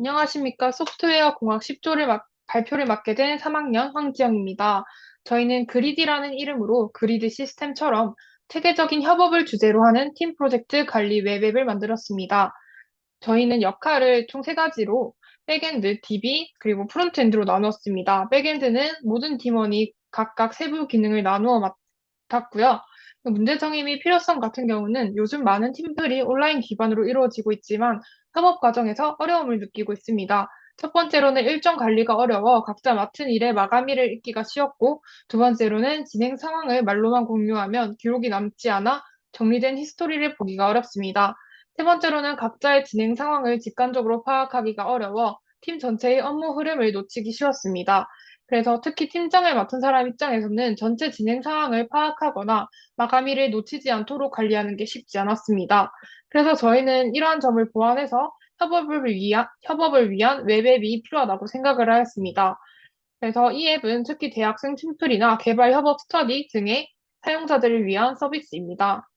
안녕하십니까. 소프트웨어 공학 10조를 발표를 맡게 된 3학년 황지영입니다. 저희는 그리디라는 이름으로 그리드 시스템처럼 체계적인 협업을 주제로 하는 팀 프로젝트 관리 웹앱을 만들었습니다. 저희는 역할을 총 세 가지로 백엔드, DB, 그리고 프론트엔드로 나누었습니다. 백엔드는 모든 팀원이 각각 세부 기능을 나누어 맡았고요. 문제 정의 및 필요성 같은 경우는 요즘 많은 팀들이 온라인 기반으로 이루어지고 있지만 협업 과정에서 어려움을 느끼고 있습니다. 첫 번째로는 일정 관리가 어려워 각자 맡은 일의 마감일을 읽기가 쉬웠고, 두 번째로는 진행 상황을 말로만 공유하면 기록이 남지 않아 정리된 히스토리를 보기가 어렵습니다. 세 번째로는 각자의 진행 상황을 직관적으로 파악하기가 어려워 팀 전체의 업무 흐름을 놓치기 쉬웠습니다. 그래서 특히 팀장을 맡은 사람 입장에서는 전체 진행 상황을 파악하거나 마감일을 놓치지 않도록 관리하는 게 쉽지 않았습니다. 그래서 저희는 이러한 점을 보완해서 협업을 위한, 협업을 위한 웹앱이 필요하다고 생각을 하였습니다. 그래서 이 앱은 특히 대학생 팀플이나 개발 협업 스터디 등의 사용자들을 위한 서비스입니다.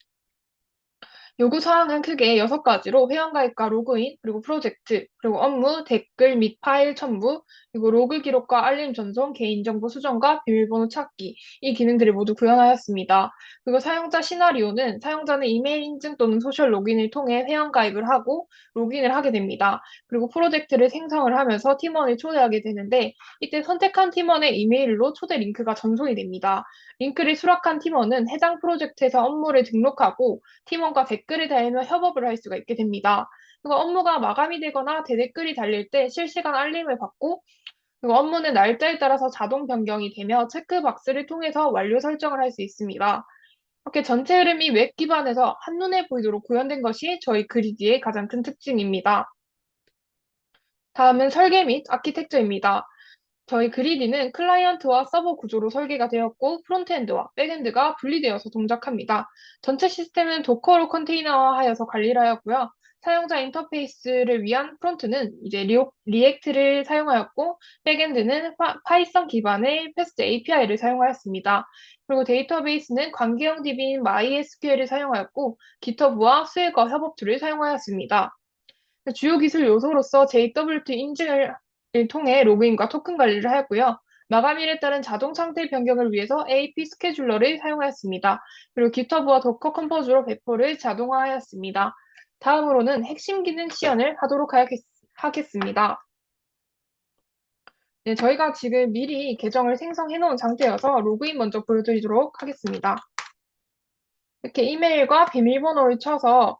요구 사항은 크게 여섯 가지로 회원가입과 로그인, 그리고 프로젝트, 그리고 업무, 댓글 및 파일 첨부, 그리고 로그 기록과 알림 전송, 개인정보 수정과 비밀번호 찾기, 이 기능들을 모두 구현하였습니다. 그리고 사용자 시나리오는 사용자는 이메일 인증 또는 소셜 로그인을 통해 회원가입을 하고 로그인을 하게 됩니다. 그리고 프로젝트를 생성을 하면서 팀원을 초대하게 되는데 이때 선택한 팀원의 이메일로 초대 링크가 전송이 됩니다. 링크를 수락한 팀원은 해당 프로젝트에서 업무를 등록하고 팀원과 댓글 을 달며 협업을 할 수가 있게 됩니다. 그리고 업무가 마감이 되거나 대댓글이 달릴 때 실시간 알림을 받고 그리고 업무는 날짜에 따라서 자동 변경이 되며 체크박스를 통해서 완료 설정을 할 수 있습니다. 이렇게 전체 흐름이 웹 기반에서 한눈에 보이도록 구현된 것이 저희 그리디의 가장 큰 특징입니다. 다음은 설계 및 아키텍처입니다. 저희 그리디는 클라이언트와 서버 구조로 설계가 되었고 프론트엔드와 백엔드가 분리되어서 동작합니다. 전체 시스템은 도커로 컨테이너화하여서 관리를 하였고요. 사용자 인터페이스를 위한 프론트는 이제 리오, 리액트를 사용하였고 백엔드는 파, 이썬 기반의 패스트 API를 사용하였습니다. 그리고 데이터베이스는 관계형 DB인 MySQL을 사용하였고 기터브와 스웨거 협업 툴을 사용하였습니다. 주요 기술 요소로서 JWT 인증을 통해 로그인과 토큰 관리를 하였고요. 마감일에 따른 자동 상태 변경을 위해서 AP 스케줄러를 사용하였습니다. 그리고 기터브와 도커 컴포즈로 배포를 자동화하였습니다. 다음으로는 핵심 기능 시연을 하도록 하겠 습니다. 네, 저희가 지금 미리 계정을 생성해 놓은 상태여서 로그인 먼저 보여드리도록 하겠습니다. 이렇게 이메일과 비밀번호를 쳐서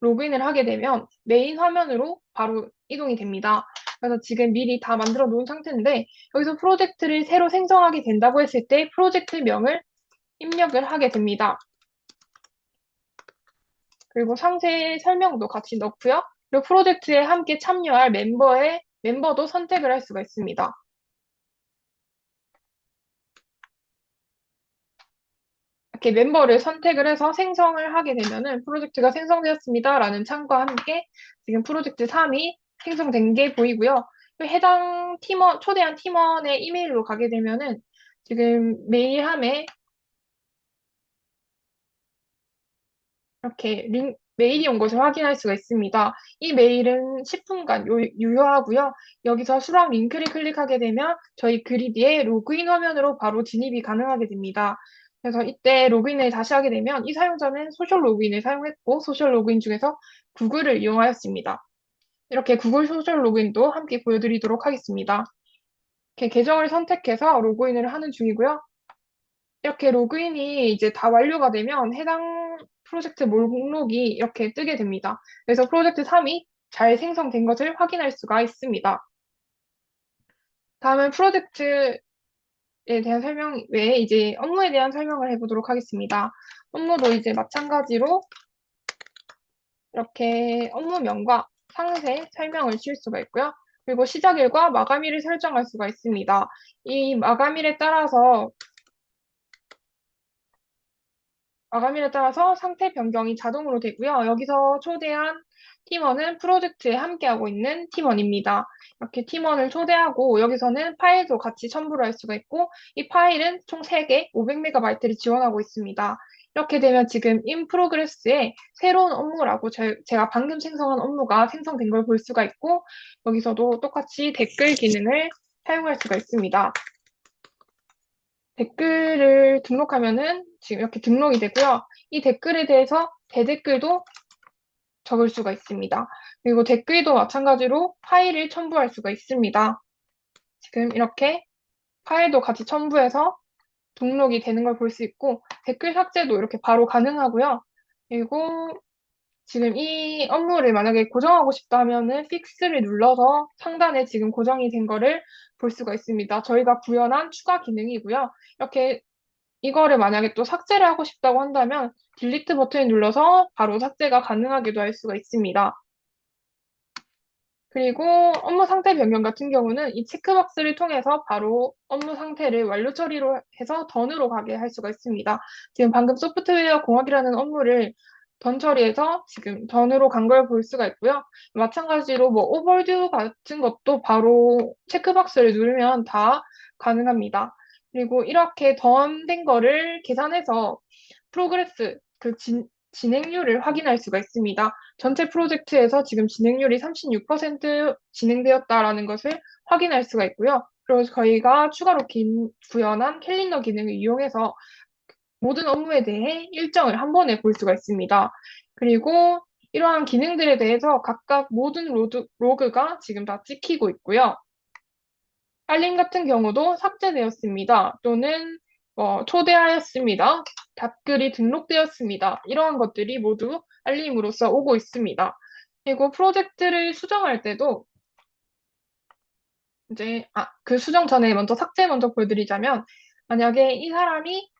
로그인을 하게 되면 메인 화면으로 바로 이동이 됩니다. 그래서 지금 미리 다 만들어 놓은 상태인데 여기서 프로젝트를 새로 생성하게 된다고 했을 때 프로젝트명을 입력을 하게 됩니다. 그리고 상세 설명도 같이 넣고요. 그리고 프로젝트에 함께 참여할 멤버의 멤버도 선택을 할 수가 있습니다. 이렇게 멤버를 선택을 해서 생성을 하게 되면은 프로젝트가 생성되었습니다라는 창과 함께 지금 프로젝트 3이 생성된 게 보이고요. 해당 팀원, 초대한 팀원의 이메일로 가게 되면은 지금 메일함에 이렇게 링, 메일이 온 것을 확인할 수가 있습니다. 이 메일은 10분간 유효하고요. 여기서 수락 링크를 클릭하게 되면 저희 그리디의 로그인 화면으로 바로 진입이 가능하게 됩니다. 그래서 이때 로그인을 다시 하게 되면 이 사용자는 소셜 로그인을 사용했고 소셜 로그인 중에서 구글을 이용하였습니다. 이렇게 구글 소셜 로그인도 함께 보여드리도록 하겠습니다. 이렇게 계정을 선택해서 로그인을 하는 중이고요. 이렇게 로그인이 이제 다 완료가 되면 해당 프로젝트 목록이 이렇게 뜨게 됩니다. 그래서 프로젝트 3이 잘 생성된 것을 확인할 수가 있습니다. 다음은 프로젝트에 대한 설명 외에 이제 업무에 대한 설명을 해보도록 하겠습니다. 업무도 이제 마찬가지로 이렇게 업무명과 상세 설명을 칠 수가 있고요. 그리고 시작일과 마감일을 설정할 수가 있습니다. 이 마감일에 따라서 마감일에 따라서 상태 변경이 자동으로 되고요. 여기서 초대한 팀원은 프로젝트에 함께하고 있는 팀원입니다. 이렇게 팀원을 초대하고 여기서는 파일도 같이 첨부를 할 수가 있고 이 파일은 총 3개 500MB를 지원하고 있습니다. 이렇게 되면 지금 in progress에 새로운 업무라고 제, 제가 방금 생성한 업무가 생성된 걸 볼 수가 있고 여기서도 똑같이 댓글 기능을 사용할 수가 있습니다. 댓글을 등록하면은 지금 이렇게 등록이 되고요. 이 댓글에 대해서 대댓글도 적을 수가 있습니다. 그리고 댓글도 마찬가지로 파일을 첨부할 수가 있습니다. 지금 이렇게 파일도 같이 첨부해서 등록이 되는 걸 볼 수 있고 댓글 삭제도 이렇게 바로 가능하고요. 그리고 지금 이 업무를 만약에 고정하고 싶다 하면은 픽스를 눌러서 상단에 지금 고정이 된 거를 볼 수가 있습니다. 저희가 구현한 추가 기능이고요. 이렇게 이거를 만약에 또 삭제를 하고 싶다고 한다면 딜리트 버튼을 눌러서 바로 삭제가 가능하기도 할 수가 있습니다. 그리고 업무 상태 변경 같은 경우는 이 체크박스를 통해서 바로 업무 상태를 완료 처리로 해서 던으로 가게 할 수가 있습니다. 지금 방금 소프트웨어 공학이라는 업무를 던 처리해서 지금 던으로 간 걸 볼 수가 있고요. 마찬가지로 뭐 오버듀 같은 것도 바로 체크박스를 누르면 다 가능합니다. 그리고 이렇게 던 된 거를 계산해서 프로그레스, 그 진, 진행률을 확인할 수가 있습니다. 전체 프로젝트에서 지금 진행률이 36% 진행되었다라는 것을 확인할 수가 있고요. 그리고 저희가 추가로 긴, 구현한 캘린더 기능을 이용해서 모든 업무에 대해 일정을 한 번에 볼 수가 있습니다. 그리고 이러한 기능들에 대해서 각각 모든 로드, 로그가 지금 다 찍히고 있고요. 알림 같은 경우도 삭제되었습니다. 또는 어, 초대하였습니다. 답글이 등록되었습니다. 이러한 것들이 모두 알림으로써 오고 있습니다. 그리고 프로젝트를 수정할 때도 이제 아, 그 수정 전에 먼저 삭제 먼저 보여드리자면 만약에 이 사람이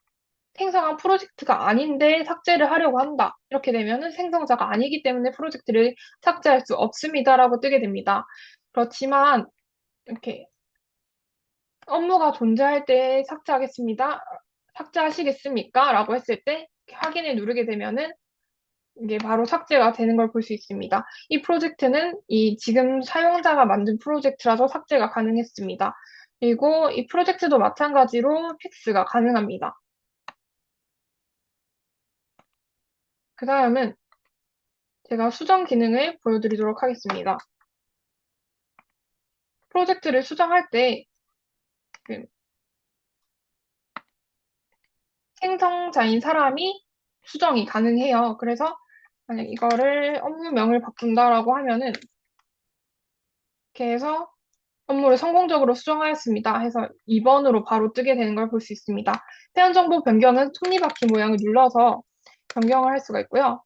생성한 프로젝트가 아닌데 삭제를 하려고 한다. 이렇게 되면은 생성자가 아니기 때문에 프로젝트를 삭제할 수 없습니다라고 뜨게 됩니다. 그렇지만 이렇게 업무가 존재할 때 삭제하겠습니다. 삭제하시겠습니까? 라고 했을 때 확인을 누르게 되면은 이게 바로 삭제가 되는 걸 볼 수 있습니다. 이 프로젝트는 이 지금 사용자가 만든 프로젝트라서 삭제가 가능했습니다. 그리고 이 프로젝트도 마찬가지로 픽스가 가능합니다. 그 다음은 제가 수정 기능을 보여드리도록 하겠습니다. 프로젝트를 수정할 때 그 생성자인 사람이 수정이 가능해요. 그래서 만약 이거를 업무명을 바꾼다라고 하면은 이렇게 해서 업무를 성공적으로 수정하였습니다. 해서 2번으로 바로 뜨게 되는 걸 볼 수 있습니다. 회원 정보 변경은 톱니바퀴 모양을 눌러서 변경을 할 수가 있고요.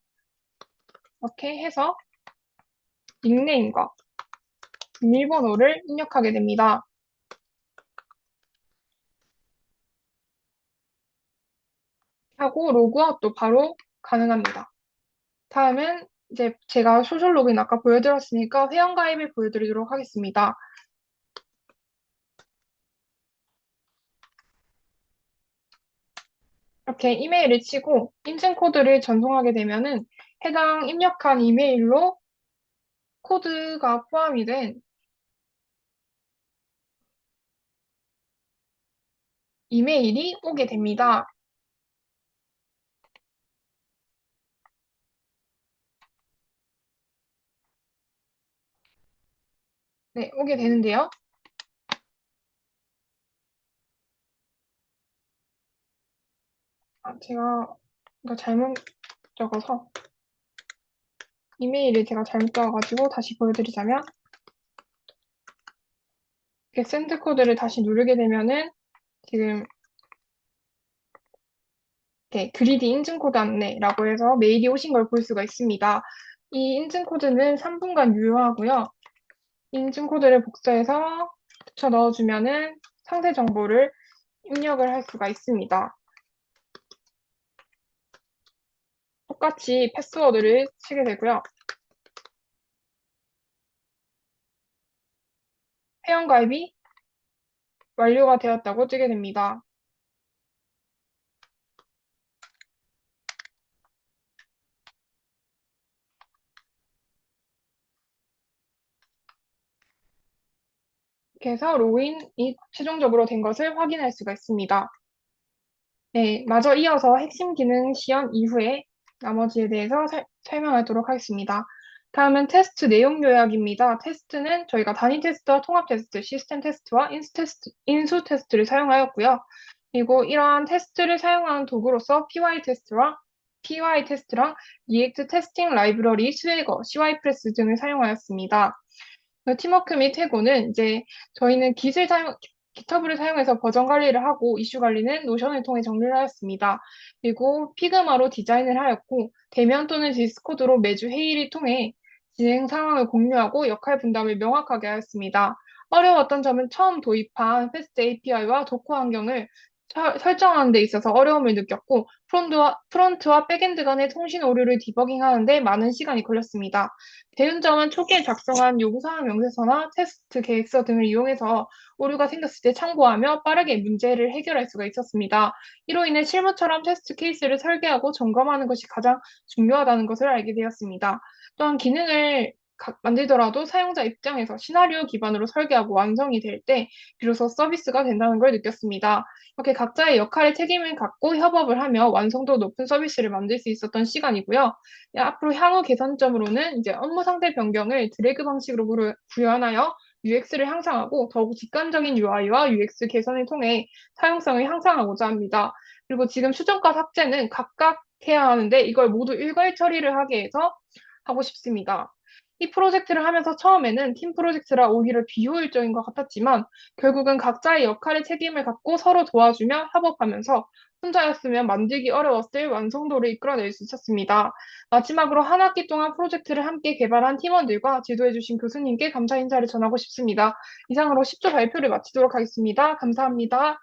이렇게 해서 닉네임과 비밀번호를 입력하게 됩니다. 하고 로그아웃도 바로 가능합니다. 다음은 이제 제가 소셜 로그인 아까 보여드렸으니까 회원가입을 보여드리도록 하겠습니다. 이렇게 이메일을 치고 인증 코드를 전송하게 되면은 해당 입력한 이메일로 코드가 포함이 된 이메일이 오게 됩니다. 네, 오게 되는데요. 아, 제가 잘못 적어서 이메일을 제가 잘못 적어가지고 다시 보여드리자면 이렇게 샌드 코드를 다시 누르게 되면은 지금 이렇게 그리드 인증 코드 안내라고 해서 메일이 오신 걸 볼 수가 있습니다. 이 인증 코드는 3분간 유효하고요. 인증 코드를 복사해서 붙여 넣어주면은 상세 정보를 입력을 할 수가 있습니다. 똑같이 패스워드를 치게 되고요. 회원가입이 완료가 되었다고 뜨게 됩니다. 해서 로그인이 최종적으로 된 것을 확인할 수가 있습니다. 네, 마저 이어서 핵심 기능 시연 이후에 나머지에 대해서 살- 설명하도록 하겠습니다. 다음은 테스트 내용 요약입니다. 테스트는 저희가 단위 테스트와 통합 테스트, 시스템 테스트와 인수 테스트, 인수 테스트를 사용하였고요. 그리고 이러한 테스트를 사용하는 도구로서 PY 테스트와 PY 테스트랑 EX 테스팅 라이브러리, 스웨거, CY프레스 등을 사용하였습니다. 그 팀워크 및 해고는 이제 저희는 깃을 사용, 깃허브를 사용해서 버전 관리를 하고 이슈 관리는 노션을 통해 정리를 하였습니다. 그리고 피그마로 디자인을 하였고 대면 또는 디스코드로 매주 회의를 통해 진행 상황을 공유하고 역할 분담을 명확하게 하였습니다. 어려웠던 점은 처음 도입한 패스트 API와 도커 환경을 설- 설정하는 데 있어서 어려움을 느꼈고 프론트와, 프론트와 백엔드 간의 통신 오류를 디버깅하는데 많은 시간이 걸렸습니다. 대운점은 초기에 작성한 요구사항 명세서나 테스트 계획서 등을 이용해서 오류가 생겼을 때 참고하며 빠르게 문제를 해결할 수가 있었습니다. 이로 인해 실무처럼 테스트 케이스를 설계하고 점검하는 것이 가장 중요하다는 것을 알게 되었습니다. 또한 기능을 각- 만들더라도 사용자 입장에서 시나리오 기반으로 설계하고 완성이 될 때 비로소 서비스가 된다는 걸 느꼈습니다. 이렇게 각자의 역할의 책임을 갖고 협업을 하며 완성도 높은 서비스를 만들 수 있었던 시간이고요. 예, 앞으로 향후 개선점으로는 이제 업무 상태 변경을 드래그 방식으로 구현하여 UX를 향상하고 더욱 직관적인 UI와 UX 개선을 통해 사용성을 향상하고자 합니다. 그리고 지금 수정과 삭제는 각각 해야 하는데 이걸 모두 일괄 처리를 하게 해서 하고 싶습니다. 이 프로젝트를 하면서 처음에는 팀 프로젝트라 오히려 비효율적인 것 같았지만 결국은 각자의 역할의 책임을 갖고 서로 도와주며 협업하면서 혼자였으면 만들기 어려웠을 완성도를 이끌어낼 수 있었습니다. 마지막으로 한 학기 동안 프로젝트를 함께 개발한 팀원들과 지도해주신 교수님께 감사 인사를 전하고 싶습니다. 이상으로 10조 발표를 마치도록 하겠습니다. 감사합니다.